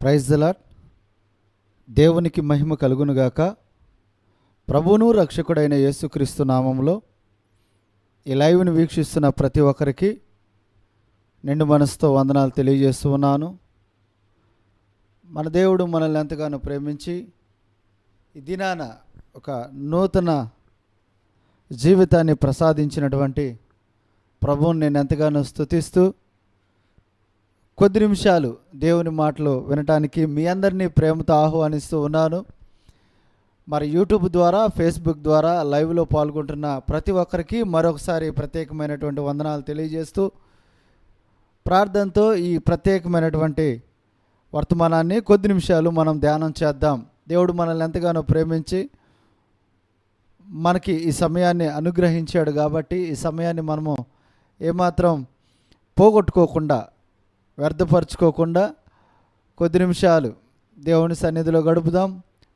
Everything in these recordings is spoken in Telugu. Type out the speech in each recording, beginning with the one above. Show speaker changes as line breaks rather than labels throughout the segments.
ప్రైజ్ దలాట్ దేవునికి మహిమ కలుగునుగాక ప్రభువును రక్షకుడైన యేసుక్రీస్తు నామంలో ఈ లైవ్ని వీక్షిస్తున్న ప్రతి ఒక్కరికి నిండు మనసుతో వందనాలు తెలియజేస్తూ ఉన్నాను. మన దేవుడు మనల్ని ఎంతగానో ప్రేమించి ఈ దినాన ఒక నూతన జీవితాన్ని ప్రసాదించినటువంటి ప్రభువుని నేను ఎంతగానో స్తుతిస్తూ కొద్ది నిమిషాలు దేవుని మాటలు వినటానికి మీ అందరినీ ప్రేమతో ఆహ్వానిస్తూ ఉన్నాను. మరి యూట్యూబ్ ద్వారా ఫేస్బుక్ ద్వారా లైవ్లో పాల్గొంటున్న ప్రతి ఒక్కరికి మరొకసారి ప్రత్యేకమైనటువంటి వందనాలు తెలియజేస్తూ ప్రార్థనతో ఈ ప్రత్యేకమైనటువంటి వర్తమానాన్ని కొద్ది నిమిషాలు మనం ధ్యానం చేద్దాం. దేవుడు మనల్ని ఎంతగానో ప్రేమించి మనకి ఈ సమయాన్ని అనుగ్రహించాడు కాబట్టి ఈ సమయాన్ని మనము ఏమాత్రం పోగొట్టుకోకుండా వ్యర్థపరచుకోకుండా కొద్ది నిమిషాలు దేవుని సన్నిధిలో గడుపుదాం.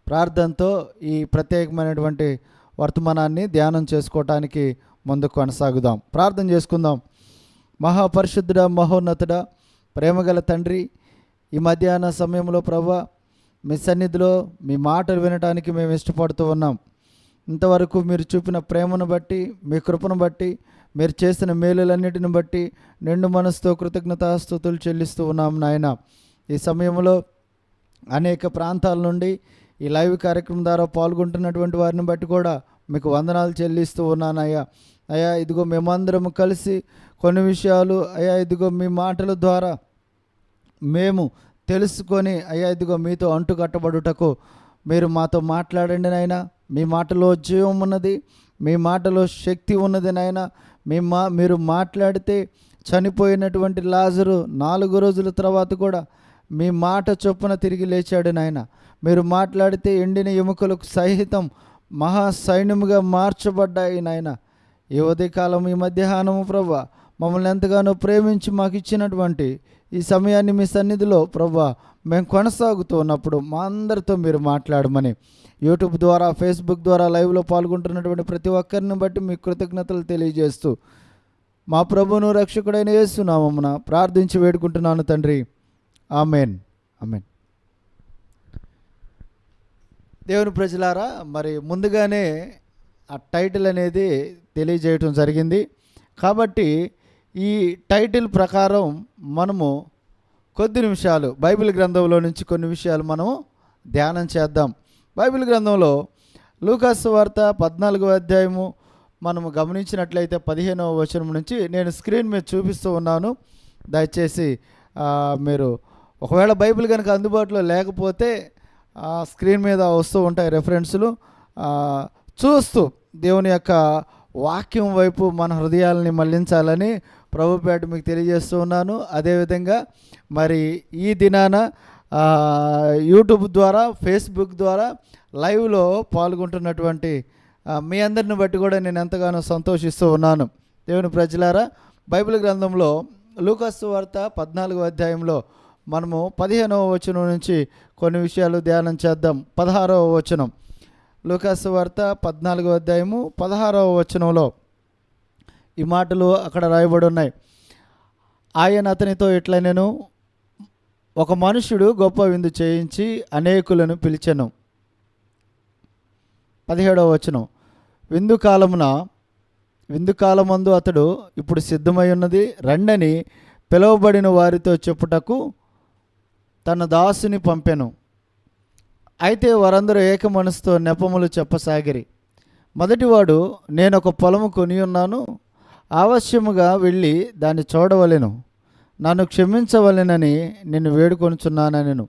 ప్రార్థనతో ఈ ప్రత్యేకమైనటువంటి వర్తమానాన్ని ధ్యానం చేసుకోవటానికి ముందుకు కొనసాగుదాం. ప్రార్థన చేసుకుందాం. మహాపరిశుద్ధుడ మహోన్నతుడ ప్రేమగల తండ్రి ఈ మధ్యాహ్న సమయంలో ప్రభా మీ సన్నిధిలో మీ మాటలు వినటానికి మేము ఇష్టపడుతూ ఉన్నాం. ఇంతవరకు మీరు చూపిన ప్రేమను బట్టి మీ కృపను బట్టి మీరు చేసిన మేలులన్నిటిని బట్టి నిండు మనసుతో కృతజ్ఞతాస్థుతులు చెల్లిస్తూ ఉన్నాం నాయన. ఈ సమయంలో అనేక ప్రాంతాల నుండి ఈ లైవ్ కార్యక్రమం ద్వారా పాల్గొంటున్నటువంటి వారిని బట్టి కూడా మీకు వందనాలు చెల్లిస్తూ ఉన్నానయ్యా అయ్యా. ఇదిగో మేమందరం కలిసి కొన్ని విషయాలు అయ్యా ఇదిగో మీ మాటల ద్వారా మేము తెలుసుకొని అయ్యా ఇదిగో మీతో అంటు కట్టబడుటకు మీరు మాతో మాట్లాడండి నాయన. మీ మాటలో జీవం ఉన్నది మీ మాటలో శక్తి ఉన్నది నాయన. మేము మా మీరు మాట్లాడితే చనిపోయినటువంటి లాజరు నాలుగు రోజుల తర్వాత కూడా మీ మాట చొప్పున తిరిగి లేచాడు నాయన. మీరు మాట్లాడితే ఎండిన ఎముకలకు సహితం మహా సైన్యముగా మార్చబడ్డాయి నాయన. ఈ ఉదయకాలం ఈ మధ్యాహ్నము ప్రభా మమ్మల్ని ఎంతగానో ప్రేమించి మాకు ఇచ్చినటువంటి ఈ సమయాన్ని మీ సన్నిధిలో ప్రభా మేము కొనసాగుతూ ఉన్నప్పుడు మా అందరితో మీరు మాట్లాడమని యూట్యూబ్ ద్వారా ఫేస్బుక్ ద్వారా లైవ్లో పాల్గొంటున్నటువంటి ప్రతి ఒక్కరిని బట్టి మీ కృతజ్ఞతలు తెలియజేస్తూ మా ప్రభును రక్షకుడైన యేసునామమున ప్రార్థించి వేడుకుంటున్నాను తండ్రి. ఆమెన్. ఆమెన్. దేవుని ప్రజలారా మరి ముందుగానే ఆ టైటిల్ అనేది తెలియజేయటం జరిగింది. కాబట్టి ఈ టైటిల్ ప్రకారం మనము కొద్ది నిమిషాలు బైబిల్ గ్రంథంలో నుంచి కొన్ని విషయాలు మనం ధ్యానం చేద్దాం. బైబిల్ గ్రంథంలో లూకాస్ వార్త పద్నాలుగో అధ్యాయము మనము గమనించినట్లయితే పదిహేనవ వచనం నుంచి నేను స్క్రీన్ మీద చూపిస్తూ ఉన్నాను. దయచేసి మీరు ఒకవేళ బైబిల్ కనుక అందుబాటులో లేకపోతే స్క్రీన్ మీద వస్తూ ఉంటాయి రెఫరెన్సులు చూస్తూ దేవుని యొక్క వాక్యం వైపు మన హృదయాలని మళ్ళించాలని ప్రభుపేట మీకు తెలియజేస్తూ ఉన్నాను. అదేవిధంగా మరి ఈ దినాన యూట్యూబ్ ద్వారా ఫేస్బుక్ ద్వారా లైవ్లో పాల్గొంటున్నటువంటి మీ అందరిని బట్టి కూడా నేను ఎంతగానో సంతోషిస్తూ ఉన్నాను. దేవుని ప్రజలారా బైబిల్ గ్రంథంలో లూకాసు వార్త పద్నాలుగో అధ్యాయంలో మనము పదిహేనవ వచనం నుంచి కొన్ని విషయాలు ధ్యానం చేద్దాం. పదహారవ వచనం. లూకాసు వార్త పద్నాలుగో అధ్యాయము పదహారవ వచనంలో ఈ మాటలు అక్కడ రాయబడి ఉన్నాయి ఆయన అతనితో ఇట్లా నేను ఒక మనుషుడు గొప్ప విందు చేయించి అనేకులను పిలిచెను. పదిహేడవ వచనం. విందు కాలమున విందు కాలమందు అతడు ఇప్పుడు సిద్ధమై ఉన్నది. రండని పిలువబడిన వారితో చెప్పుటకు తన దాసుని పంపెను. అయితే వారందరూ ఏక మనసుతో నెపములు చెప్పసాగిరి. మొదటివాడు నేను ఒక పొలము కొని ఉన్నాను. ఆవశ్యముగా వెళ్ళి దాన్ని చూడవలెను. నన్ను క్షమించవలెనని నిన్ను వేడుకొనుచున్నానెను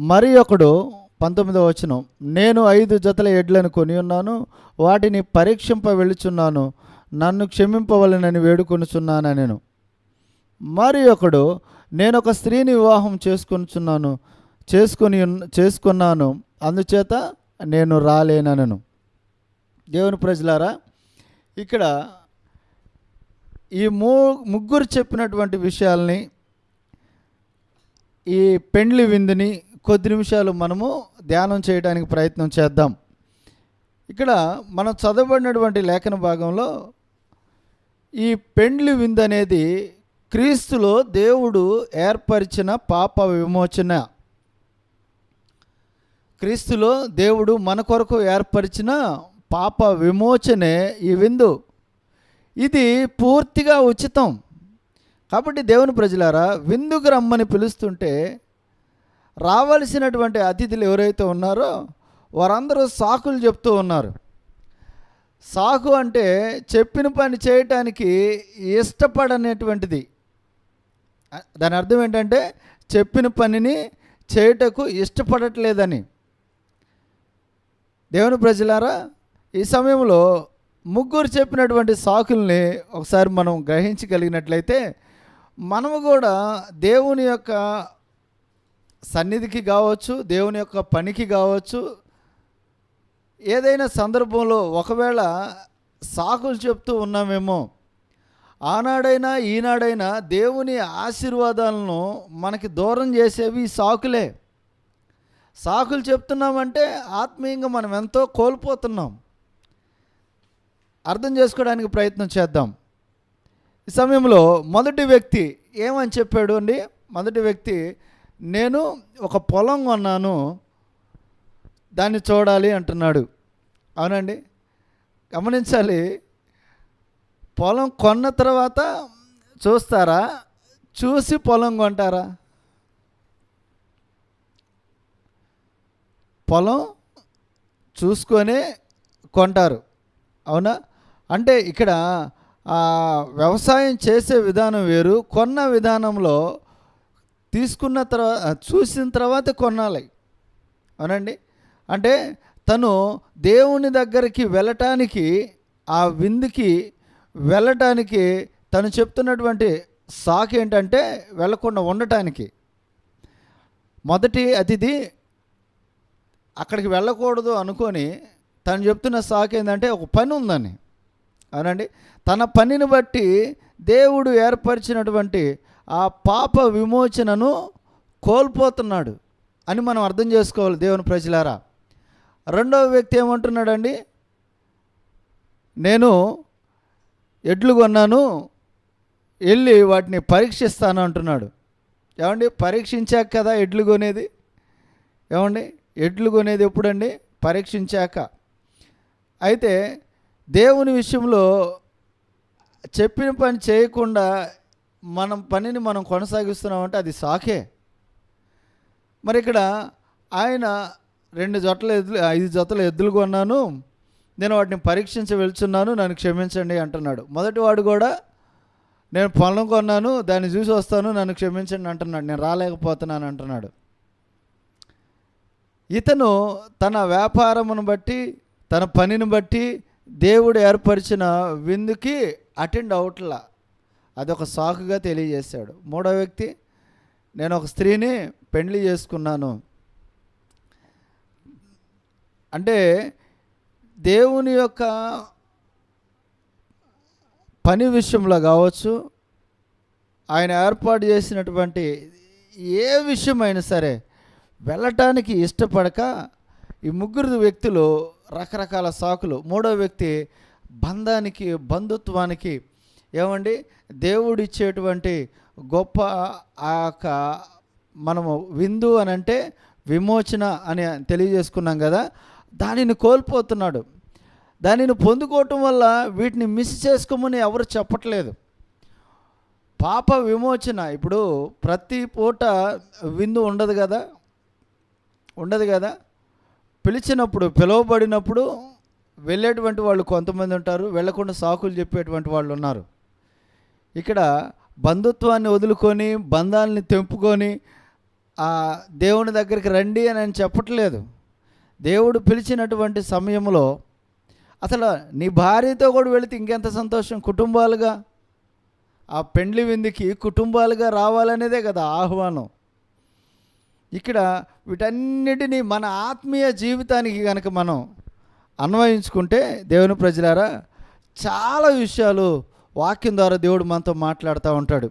మరి ఒకడు పంతొమ్మిదవ వచనం నేను ఐదు జతల ఎడ్లను కొని ఉన్నాను వాటిని పరీక్షింప వెళుచున్నాను నన్ను క్షమింపవలెనని వేడుకొనుచున్నాను నేను మరి ఒకడు నేను ఒక స్త్రీని వివాహం చేసుకొనుచున్నాను చేసుకొని చేసుకున్నాను అందుచేత నేను రాలేనను దేవుని ప్రజలారా ఇక్కడ ఈ మూ ముగ్గురు చెప్పినటువంటి విషయాల్ని ఈ పెండ్లి విందుని కొద్ది నిమిషాలు మనము ధ్యానం చేయడానికి ప్రయత్నం చేద్దాం. ఇక్కడ మనం చదవబడినటువంటి లేఖన భాగంలో ఈ పెండ్లి విందు అనేది క్రీస్తులో దేవుడు ఏర్పరిచిన పాప విమోచన. క్రీస్తులో దేవుడు మన కొరకు ఏర్పరిచిన పాప విమోచనే ఈ విందు. ఇది పూర్తిగా ఉచితం. కాబట్టి దేవుని ప్రజలారా విందుకు రమ్మని పిలుస్తుంటే రావలసినటువంటి అతిథులు ఎవరైతే ఉన్నారో వారందరూ సాకులు చెప్తూ ఉన్నారు. సాకు అంటే చెప్పిన పని చేయటానికి ఇష్టపడనేటువంటిది. దాని అర్థం ఏంటంటే చెప్పిన పనిని చేయుటకు ఇష్టపడట్లేదని. దేవుని ప్రజలారా ఈ సమయంలో ముగ్గురు చెప్పినటువంటి సాకుల్ని ఒకసారి మనం గ్రహించగలిగినట్లయితే మనము కూడా దేవుని యొక్క సన్నిధికి కావచ్చు దేవుని యొక్క పనికి కావచ్చు ఏదైనా సందర్భంలో ఒకవేళ సాకులు చెప్తూ ఉన్నామేమో ఆనాడైనా ఈనాడైనా దేవుని ఆశీర్వాదాలను మనకి దూరం చేసేవి సాకులే. సాకులు చెప్తున్నామంటే ఆత్మీయంగా మనం ఎంతో కోల్పోతున్నాం. అర్థం చేసుకోవడానికి ప్రయత్నం చేద్దాం. ఈ సమయంలో మొదటి వ్యక్తి ఏమని చెప్పాడు అండి? మొదటి వ్యక్తి నేను ఒక పొలం కొన్నాను దాన్ని చూడాలి అంటున్నాడు. అవునండి? గమనించాలి పొలం కొన్న తర్వాత చూస్తారా? చూసి పొలం కొంటారా? పొలం చూసుకొని కొంటారు. అవునా? అంటే ఇక్కడ వ్యవసాయం చేసే విధానం వేరు కొన్న విధానంలో తీసుకున్న తర్వాత చూసిన తర్వాత కొనాలి. అవునండి? అంటే తను దేవుని దగ్గరికి వెళ్ళటానికి ఆ విందుకి వెళ్ళటానికి తను చెప్తున్నటువంటి సాకు ఏంటంటే వెళ్ళకుండా ఉండటానికి. మొదటి అతిథి అక్కడికి వెళ్ళకూడదు అనుకొని తను చెప్తున్న సాకు ఏంటంటే ఒక పని ఉందని. అవునండి. తన పనిని బట్టి దేవుడు ఏర్పరిచినటువంటి ఆ పాప విమోచనను కోల్పోతున్నాడు అని మనం అర్థం చేసుకోవాలి దేవుని ప్రజలారా. రెండవ వ్యక్తి ఏమంటున్నాడండి? నేను ఎడ్లు కొన్నాను వెళ్ళి వాటిని పరీక్షిస్తాను అంటున్నాడు. ఏమండి? పరీక్షించాక కదా ఎడ్లు కొనేది? ఏమండి? ఎడ్లు కొనేది ఎప్పుడండి? పరీక్షించాక. అయితే దేవుని విషయంలో చెప్పిన పని చేయకుండా మనం పనిని మనం కొనసాగిస్తున్నామంటే అది సాకే మరి ఇక్కడ ఆయన రెండు జతల ఎద్దులు ఐదు జతల ఎద్దులు కొన్నాను నేను వాటిని పరీక్షించి వెళ్తున్నాను నన్ను క్షమించండి అంటున్నాడు. మొదటివాడు కూడా నేను పొలం కొన్నాను దాన్ని చూసి వస్తాను నన్ను క్షమించండి అంటున్నాడు నేను రాలేకపోతున్నాను అంటున్నాడు. ఇతను తన వ్యాపారమును బట్టి తన పనిని బట్టి దేవుడు ఏర్పరిచిన విందుకి అటెండ్ అవట్లా. అదొక సాకుగా తెలియజేశాడు. మూడో వ్యక్తి నేను ఒక స్త్రీని పెండ్లి చేసుకున్నాను. అంటే దేవుని యొక్క పని విషయంలో కావచ్చు ఆయన ఏర్పాటు చేసినటువంటి ఏ విషయమైనా సరే వెళ్ళటానికి ఇష్టపడక ఈ ముగ్గురు వ్యక్తులు రకరకాల సాకులు. మూడో వ్యక్తి బంధానికి బంధుత్వానికి ఏమండి? దేవుడిచ్చేటువంటి గొప్ప ఆ యొక్క మనము విందు అని అంటే విమోచన అని తెలియజేసుకున్నాం కదా. దానిని కోల్పోతున్నాడు. దానిని పొందుకోవటం వల్ల వీటిని మిస్ చేసుకోమని ఎవరు చెప్పట్లేదు. పాప విమోచన. ఇప్పుడు ప్రతి పూట విందు ఉండదు కదా. ఉండదు కదా. పిలిచినప్పుడు పిలువబడినప్పుడు వెళ్ళేటువంటి వాళ్ళు కొంతమంది ఉంటారు వెళ్ళకుండా సాకులు చెప్పేటువంటి వాళ్ళు ఉన్నారు. ఇక్కడ బంధుత్వాన్ని వదులుకొని బంధాలని తెంపుకొని ఆ దేవుని దగ్గరికి రండి అని నేను చెప్పట్లేదు. దేవుడు పిలిచినటువంటి సమయంలో అసలు నీ భార్యతో కూడా వెళితే ఇంకెంత సంతోషం? కుటుంబాలుగా? ఆ పెండ్లి విందుకి కుటుంబాలుగా రావాలనేదే కదా ఆహ్వానం. ఇక్కడ వీటన్నిటినీ మన ఆత్మీయ జీవితానికి కనుక మనం అన్వయించుకుంటే దేవుని ప్రజలారా చాలా విషయాలు వాక్యం ద్వారా దేవుడు మనతో మాట్లాడుతూ ఉంటాడు.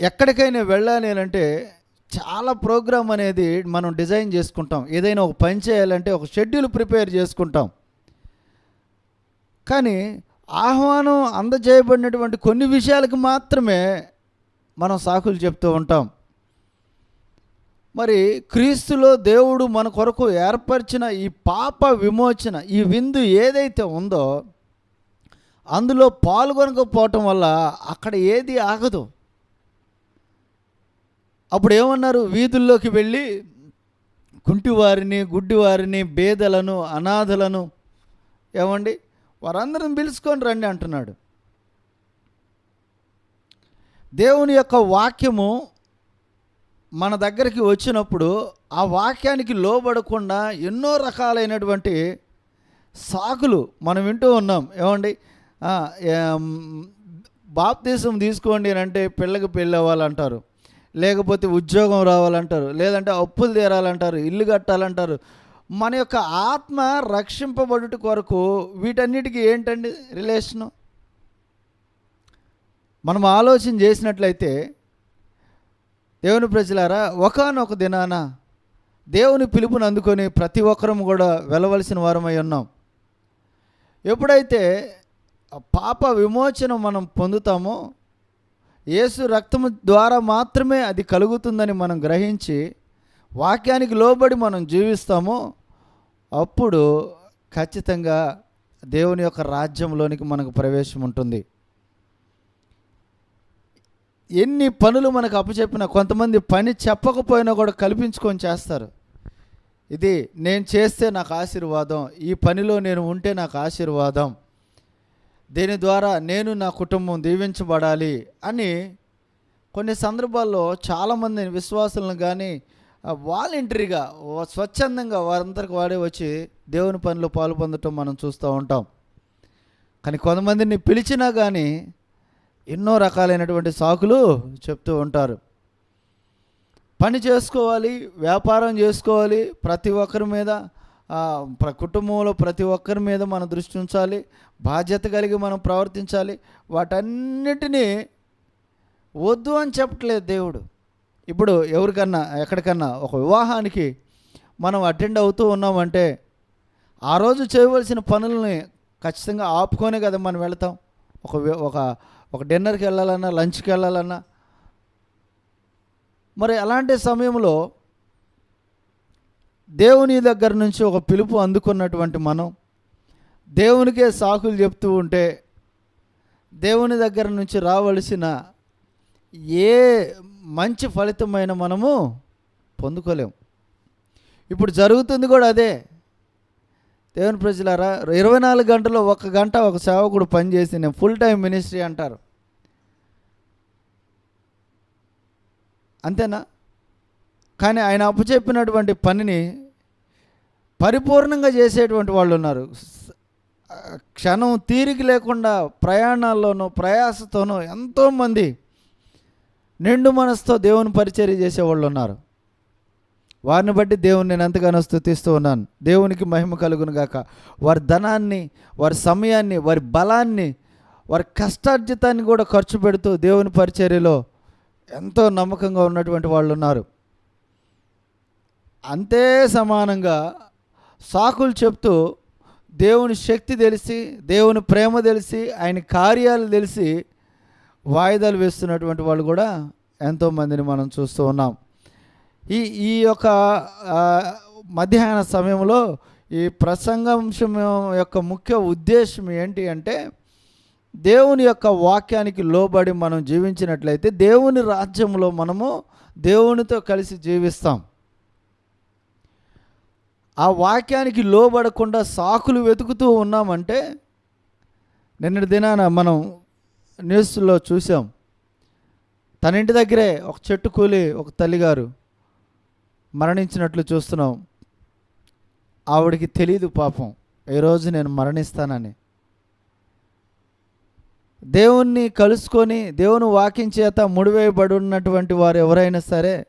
ఎక్కడికైనా వెళ్ళాలి అంటే చాలా ప్రోగ్రామ్ అనేది మనం డిజైన్ చేసుకుంటాం. ఏదైనా ఒక పని చేయాలంటే ఒక షెడ్యూల్ ప్రిపేర్ చేసుకుంటాం. కానీ ఆహ్వానం అందజేయబడినటువంటి కొన్ని విషయాలకు మాత్రమే మనం సాకులు చెప్తూ ఉంటాం. మరి క్రీస్తులో దేవుడు మన కొరకు ఏర్పరిచిన ఈ పాప విమోచన ఈ విందు ఏదైతే ఉందో అందులో పాల్గొనకపోవటం వల్ల అక్కడ ఏది ఆగదు. అప్పుడు ఏమన్నారు? వీధుల్లోకి వెళ్ళి కుంటివారిని గుడ్డివారిని బేదలను అనాథలను ఏమండి? వారందరిని పిలుచుకొని రండి అంటున్నాడు. దేవుని యొక్క వాక్యము మన దగ్గరికి వచ్చినప్పుడు ఆ వాక్యానికి లోబడకుండా ఎన్నో రకాలైనటువంటి సాకులు మనం వింటూ ఉన్నాం. ఏమండి? బాప్తీసం తీసుకోండి అని అంటే పిల్లకి పెళ్ళి అవ్వాలంటారు. లేకపోతే ఉద్యోగం రావాలంటారు. లేదంటే అప్పులు తీరాలంటారు. ఇల్లు కట్టాలంటారు. మన యొక్క ఆత్మ రక్షింపబడుట కొరకు వీటన్నిటికీ ఏంటండి రిలేషను? మనం ఆలోచన చేసినట్లయితే దేవుని ప్రజలారా ఒకనొక దినాన దేవుని పిలుపుని అందుకొని ప్రతి ఒక్కరం కూడా వెళ్ళవలసిన వారమై ఉన్నాం. ఎప్పుడైతే పాప విమోచన మనం పొందుతామో యేసు రక్తము ద్వారా మాత్రమే అది కలుగుతుందని మనం గ్రహించి వాక్యానికి లోబడి మనం జీవిస్తామో అప్పుడు ఖచ్చితంగా దేవుని యొక్క రాజ్యంలోనికి మనకు ప్రవేశం ఉంటుంది. ఎన్ని పనులు మనకు అప్పచెప్పినా కొంతమంది పని చెప్పకపోయినా కూడా కల్పించుకొని చేస్తారు. ఇది నేను చేస్తే నాకు ఆశీర్వాదం ఈ పనిలో నేను ఉంటే నాకు ఆశీర్వాదం దీని ద్వారా నేను నా కుటుంబం దీవించబడాలి అని కొన్ని సందర్భాల్లో చాలామంది విశ్వాసులను కానీ వాలంటరీగా స్వచ్ఛందంగా వారందరికి వాడే వచ్చి దేవుని పనిలో పాలు పొందటం మనం చూస్తూ ఉంటాం. కానీ కొంతమందిని పిలిచినా కానీ ఎన్నో రకాలైనటువంటి సాకులు చెప్తూ ఉంటారు. పని చేసుకోవాలి వ్యాపారం చేసుకోవాలి ప్రతి ఒక్కరి మీద ప్ర కుటుంబంలో ప్రతి ఒక్కరి మీద మనం దృష్టి ఉంచాలి బాధ్యత కలిగి మనం ప్రవర్తించాలి వాటన్నిటినీ వద్దు అని చెప్పట్లేదు దేవుడు. ఇప్పుడు ఎవరికన్నా ఎక్కడికన్నా ఒక వివాహానికి మనం అటెండ్ అవుతూ ఉన్నామంటే ఆ రోజు చేయవలసిన పనులని ఖచ్చితంగా ఆపుకొనే కదా మనం వెళతాం. ఒక ఒక ఒక డిన్నర్కి వెళ్ళాలన్నా లంచ్కి వెళ్ళాలన్నా. మరి అలాంటి సమయంలో దేవుని దగ్గర నుంచి ఒక పిలుపు అందుకున్నటువంటి మనం దేవునికే సాకులు చెప్తూ ఉంటే దేవుని దగ్గర నుంచి రావలసిన ఏ మంచి ఫలితమైన మనము పొందుకోలేము. ఇప్పుడు జరుగుతుంది కూడా అదే. దేవుని ప్రజలారా ఇరవై నాలుగు గంటల్లో ఒక గంట ఒక సేవకుడు పనిచేసి నేను ఫుల్ టైం మినిస్ట్రీ అంటారు. అంతేనా? కానీ ఆయన అప్పచెప్పినటువంటి పనిని పరిపూర్ణంగా చేసేటువంటి వాళ్ళు ఉన్నారు. క్షణం తీరిక లేకుండా ప్రయాణాల్లోనూ ప్రయాసతోనూ ఎంతోమంది నిండు మనసుతో దేవుని పరిచర్య చేసేవాళ్ళు ఉన్నారు. వారిని బట్టి దేవుని నేను ఎంతగానో స్థుతిస్తూ ఉన్నాను. దేవునికి మహిమ కలుగును గాక. వారి ధనాన్ని వారి సమయాన్ని వారి బలాన్ని వారి కష్టార్జితాన్ని కూడా ఖర్చు పెడుతూ దేవుని పరిచర్యలో ఎంతో నమ్మకంగా ఉన్నటువంటి వాళ్ళు ఉన్నారు. అంతే సమానంగా సాకులు చెప్తూ దేవుని శక్తి తెలిసి దేవుని ప్రేమ తెలిసి ఆయన కార్యాలు తెలిసి వాయిదాలు వేస్తున్నటువంటి వాళ్ళు కూడా ఎంతోమందిని మనం చూస్తూ ఉన్నాం. ఈ ఈ యొక్క మధ్యాహ్న సమయంలో ఈ ప్రసంగాంశం యొక్క ముఖ్య ఉద్దేశం ఏంటి అంటే దేవుని యొక్క వాక్యానికి లోబడి మనం జీవించినట్లయితే దేవుని రాజ్యంలో మనము దేవునితో కలిసి జీవిస్తాం. ఆ వాక్యానికి లోబడకుండా సాకులు వెతుకుతూ ఉన్నామంటే నిన్నటి దినాన మనం న్యూస్లో చూసాం. తన ఇంటి దగ్గరే ఒక చెట్టు కూలి ఒక తల్లిగారు మరణించినట్లు చూస్తున్నాం. ఆవిడికి తెలియదు పాపం. ఈరోజు నేను మరణిస్తానని. దేవుణ్ణి కలుసుకొని దేవుని వాక్యం చేత ముడివేయబడి ఉన్నటువంటి వారు ఎవరైనా సరే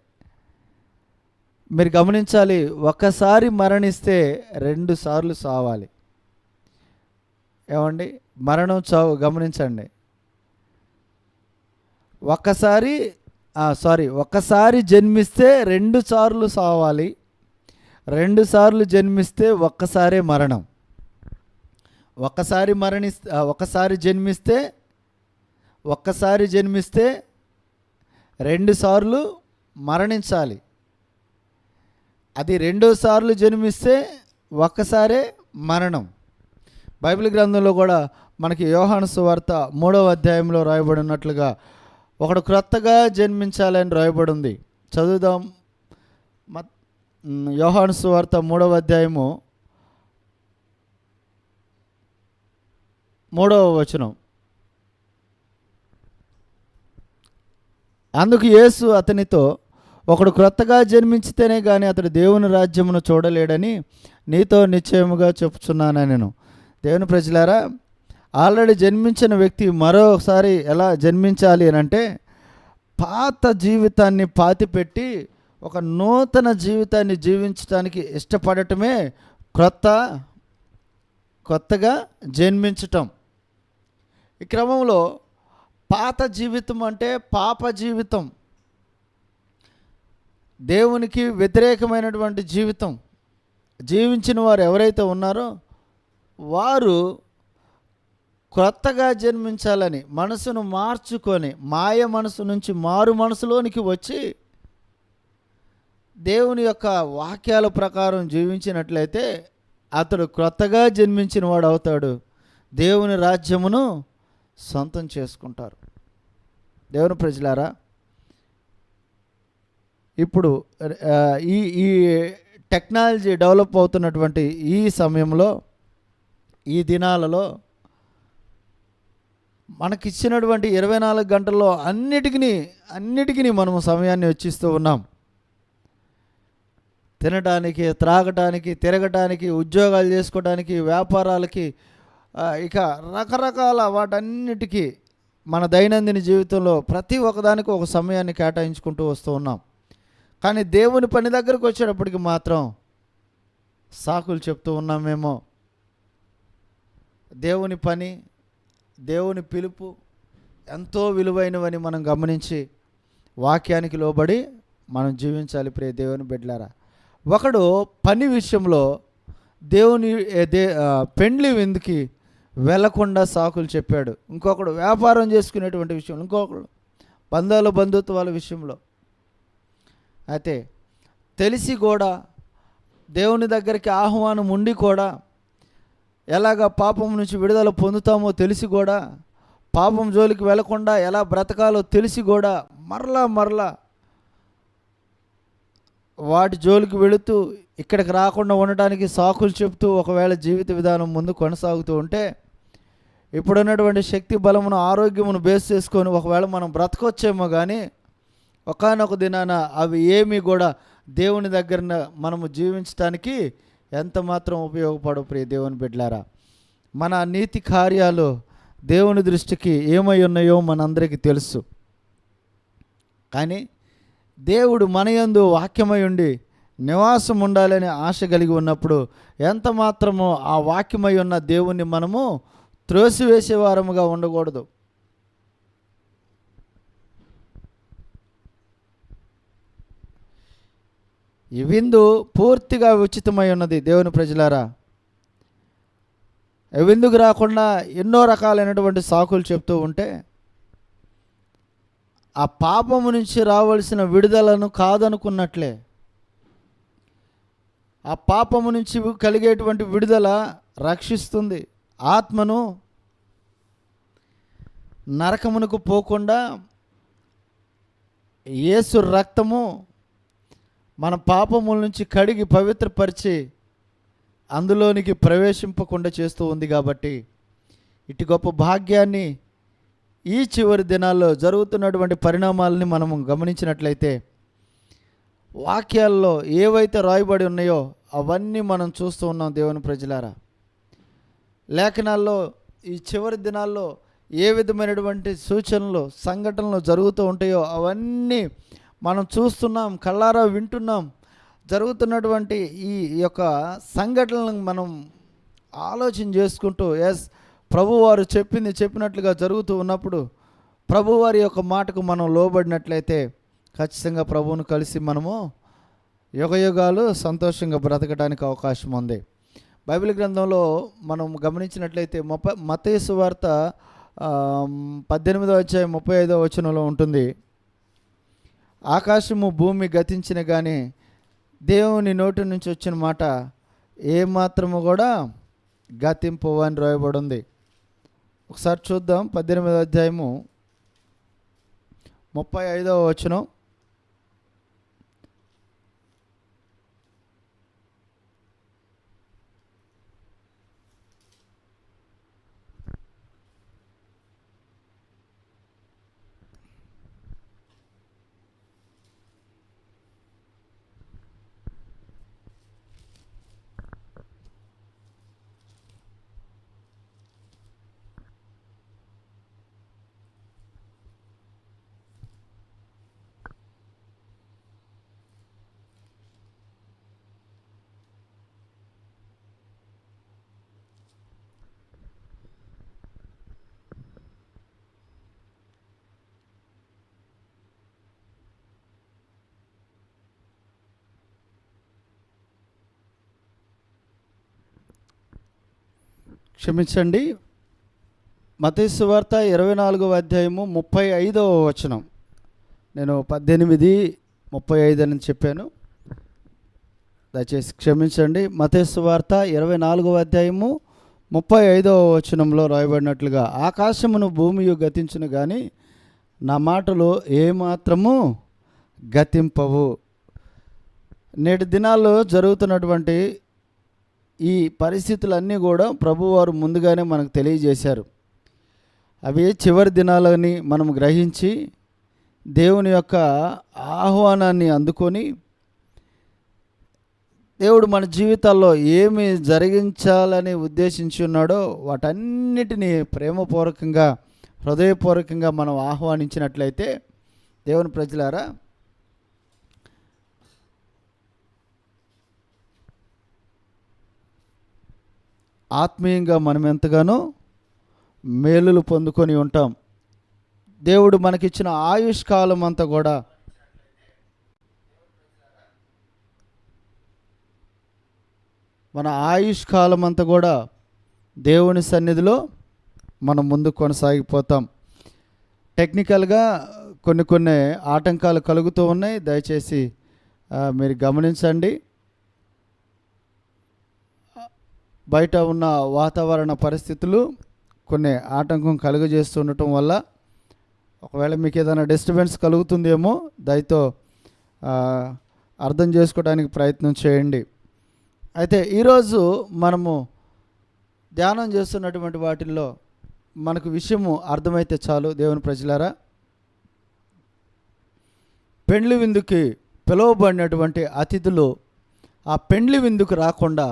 మీరు గమనించాలి ఒక్కసారి మరణిస్తే రెండు సార్లు సావాలి. ఏమండి? మరణం చావు గమనించండి. ఒక్కసారి సారీ ఒకసారి జన్మిస్తే రెండు సార్లు సావాలి. రెండు సార్లు జన్మిస్తే ఒక్కసారే మరణం. ఒకసారి మరణిస్తే ఒకసారి జన్మిస్తే ఒక్కసారి జన్మిస్తే రెండుసార్లు మరణించాలి. అది రెండోసార్లు జన్మిస్తే ఒక్కసారే మరణం. బైబిల్ గ్రంథంలో కూడా మనకి యోహాను సువార్త మూడవ అధ్యాయంలో రాయబడినట్లుగా ఒకడు క్రొత్తగా జన్మించాలని రాయబడి ఉంది చదువుదాం. మత్ వార్త యోహాను సువార్త మూడవ అధ్యాయము మూడవ వచనం. అందుకు యేసు అతనితో ఒకడు క్రొత్తగా జన్మించితేనే కానీ అతడు దేవుని రాజ్యమును చూడలేడని నీతో నిశ్చయముగా చెప్పుచున్నాను నేను దేవుని ప్రజలారా ఆల్రెడీ జన్మించిన వ్యక్తి మరోసారి ఎలా జన్మించాలి అని అంటే పాత జీవితాన్ని పాతిపెట్టి ఒక నూతన జీవితాన్ని జీవించడానికి ఇష్టపడటమే క్రొత్త కొత్తగా జన్మించటం. ఈ క్రమంలో పాత జీవితం అంటే పాప జీవితం. దేవునికి వ్యతిరేకమైనటువంటి జీవితం. జీవించిన వారు ఎవరైతే ఉన్నారో వారు క్రొత్తగా జన్మించాలని మనసును మార్చుకొని మాయ మనసు నుంచి మారు మనసులోనికి వచ్చి దేవుని యొక్క వాక్యాల ప్రకారం జీవించినట్లయితే అతడు క్రొత్తగా జన్మించిన వాడు అవుతాడు. దేవుని రాజ్యమును సొంతం చేసుకుంటారు. దేవుని ప్రజలారా ఇప్పుడు ఈ ఈ టెక్నాలజీ డెవలప్ అవుతున్నటువంటి ఈ సమయంలో ఈ దినాలలో మనకిచ్చినటువంటి ఇరవై నాలుగు గంటల్లో అన్నిటికీ అన్నిటికీ మనము సమయాన్ని వెచ్చిస్తూ ఉన్నాం. తినడానికి త్రాగటానికి తిరగటానికి ఉద్యోగాలు చేసుకోవడానికి వ్యాపారాలకి ఇక రకరకాల వాటన్నిటికీ మన దైనందిన జీవితంలో ప్రతి ఒక్కదానికి ఒక సమయాన్ని కేటాయించుకుంటూ వస్తూ ఉన్నాం. కానీ దేవుని పని దగ్గరకు వచ్చేటప్పటికి మాత్రం సాకులు చెప్తూ ఉన్నామేమో దేవుని పని దేవుని పిలుపు ఎంతో విలువైనవని మనం గమనించి వాక్యానికి లోబడి మనం జీవించాలి ప్రియ దేవుని బిడ్డలారా. ఒకడు పని విషయంలో దేవుని దే పెండ్లి విందుకి వెళ్ళకుండా సాకులు చెప్పాడు. ఇంకొకడు వ్యాపారం చేసుకునేటువంటి విషయంలో ఇంకొకడు బంధాల బంధుత్వాల విషయంలో. అయితే తెలిసి కూడా దేవుని దగ్గరికి ఆహ్వానం ఉండి కూడా ఎలాగ పాపం నుంచి విడుదల పొందుతామో తెలిసి కూడా పాపం జోలికి వెళ్ళకుండా ఎలా బ్రతకాలో తెలిసి కూడా మరలా మరలా వాటి జోలికి వెళుతూ ఇక్కడికి రాకుండా ఉండటానికి సాకులు చెప్తూ ఒకవేళ జీవిత విధానం ముందు కొనసాగుతూ ఉంటే ఇప్పుడున్నటువంటి శక్తి బలమును ఆరోగ్యమును బేస్ చేసుకొని ఒకవేళ మనం బ్రతకొచ్చేమో కానీ ఒకనొక దినాన అవి ఏమీ కూడా దేవుని దగ్గర మనము జీవించడానికి ఎంత మాత్రం ఉపయోగపడవు ప్రియ దేవుని బిడ్డారా మన నీతి కార్యాలు దేవుని దృష్టికి ఏమై ఉన్నాయో మనందరికీ తెలుసు. కానీ దేవుడు మనయందు వాక్యమై ఉండి నివాసం ఉండాలని ఆశ కలిగి ఉన్నప్పుడు ఎంత మాత్రమో ఆ వాక్యమై ఉన్న దేవుణ్ణి మనము త్రోసివేసేవారముగా ఉండకూడదు. ఈ విందు పూర్తిగా ఉచితమై ఉన్నది దేవుని ప్రజలారా. విందుకు రాకుండా ఎన్నో రకాలైనటువంటి సాకులు చెప్తూ ఉంటే ఆ పాపము నుంచి రావలసిన విడుదలను కాదనుకున్నట్లే. ఆ పాపము నుంచి కలిగేటువంటి విడుదల రక్షిస్తుంది. ఆత్మను నరకమునకు పోకుండా యేసు రక్తము మన పాపముల నుంచి కడిగి పవిత్రపరిచి అందులోనికి ప్రవేశింపకుండా చేస్తూ ఉంది కాబట్టి ఇటు గొప్ప భాగ్యాన్ని ఈ చివరి దినాల్లో జరుగుతున్నటువంటి పరిణామాలని మనము గమనించినట్లయితే వాక్యాల్లో ఏవైతే రాయబడి ఉన్నాయో అవన్నీ మనం చూస్తూ ఉన్నాం దేవుని ప్రజలారా. లేఖనాల్లో ఈ చివరి దినాల్లో ఏ విధమైనటువంటి సూచనలు సంఘటనలు జరుగుతూ ఉంటాయో అవన్నీ మనం చూస్తున్నాం కళ్ళారా వింటున్నాం జరుగుతున్నటువంటి ఈ యొక్క సంఘటనలను మనం ఆలోచన చేసుకుంటూ ఎస్ ప్రభువారు చెప్పింది చెప్పినట్లుగా జరుగుతూ ఉన్నప్పుడు ప్రభువారి యొక్క మాటకు మనం లోబడినట్లయితే ఖచ్చితంగా ప్రభువును కలిసి మనము యుగయుగాలు సంతోషంగా బ్రతకడానికి అవకాశం ఉంది. బైబిల్ గ్రంథంలో మనం గమనించినట్లయితే మొప మతేసు వార్త పద్దెనిమిదో అధ్యాయం ముప్పై ఐదో వచనంలో ఉంటుంది. ఆకాశము భూమి గతించిన కానీ దేవుని నోటి నుంచి వచ్చిన మాట ఏ మాత్రము కూడా గతింపు అని రాయబడి ఉంది ఒకసారి చూద్దాం పద్దెనిమిదో అధ్యాయము ముప్పై ఐదవ వచనం. క్షమించండి. మతేసు వార్త ఇరవై నాలుగవ అధ్యాయము ముప్పై ఐదవ వచనం. నేను పద్దెనిమిది ముప్పై ఐదు అని చెప్పాను. దయచేసి క్షమించండి. మతేసు వార్త ఇరవై నాలుగవ అధ్యాయము ముప్పై ఐదవ వచనంలో రాయబడినట్లుగా ఆకాశమును భూమియు గతించును కానీ నా మాటలు ఏమాత్రము గతింపవు. నేటి దినాల్లో జరుగుతున్నటువంటి ఈ పరిస్థితులన్నీ కూడా ప్రభువారు ముందుగానే మనకు తెలియజేశారు. అవి చివరి దినాలని మనం గ్రహించి దేవుని యొక్క ఆహ్వానాన్ని అందుకొని దేవుడు మన జీవితాల్లో ఏమి జరిగించాలని ఉద్దేశించి ఉన్నాడో వాటన్నిటినీ ప్రేమపూర్వకంగా హృదయపూర్వకంగా మనం ఆహ్వానించినట్లయితే దేవుని ప్రజలారా ఆత్మీయంగా మనం ఎంతగానో మేలులు పొందుకొని ఉంటాం. దేవుడు మనకిచ్చిన ఆయుష్ కాలం అంతా కూడా మన ఆయుష్ కాలం అంతా కూడా దేవుని సన్నిధిలో మనం ముందు కొనసాగిపోతాం. టెక్నికల్గా కొన్ని కొన్ని ఆటంకాలు కలుగుతూ ఉన్నాయి. దయచేసి మీరు గమనించండి. బయట ఉన్న వాతావరణ పరిస్థితులు కొన్ని ఆటంకం కలుగజేస్తుండటం వల్ల ఒకవేళ మీకు ఏదైనా డిస్టర్బెన్స్ కలుగుతుందేమో దయతో అర్థం చేసుకోవడానికి ప్రయత్నం చేయండి. అయితే ఈరోజు మనము ధ్యానం చేస్తున్నటువంటి వాటిల్లో మనకు విషయము అర్థమైతే చాలు. దేవుని ప్రజలారా పెండ్లి విందుకి పిలువబడినటువంటి అతిథులు ఆ పెండ్లి విందుకు రాకుండా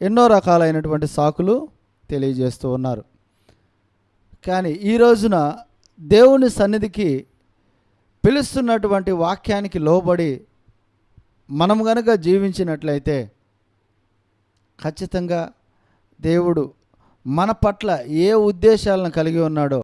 ఎన్నో రకాలైనటువంటి సాకులు తెలియజేస్తూ ఉన్నారు. కానీ ఈ రోజున దేవుని సన్నిధికి పిలుస్తున్నటువంటి వాక్యానికి లోబడి మనం గనక జీవించినట్లయితే ఖచ్చితంగా దేవుడు మన పట్ల ఏ ఉద్దేశాలను కలిగి ఉన్నాడో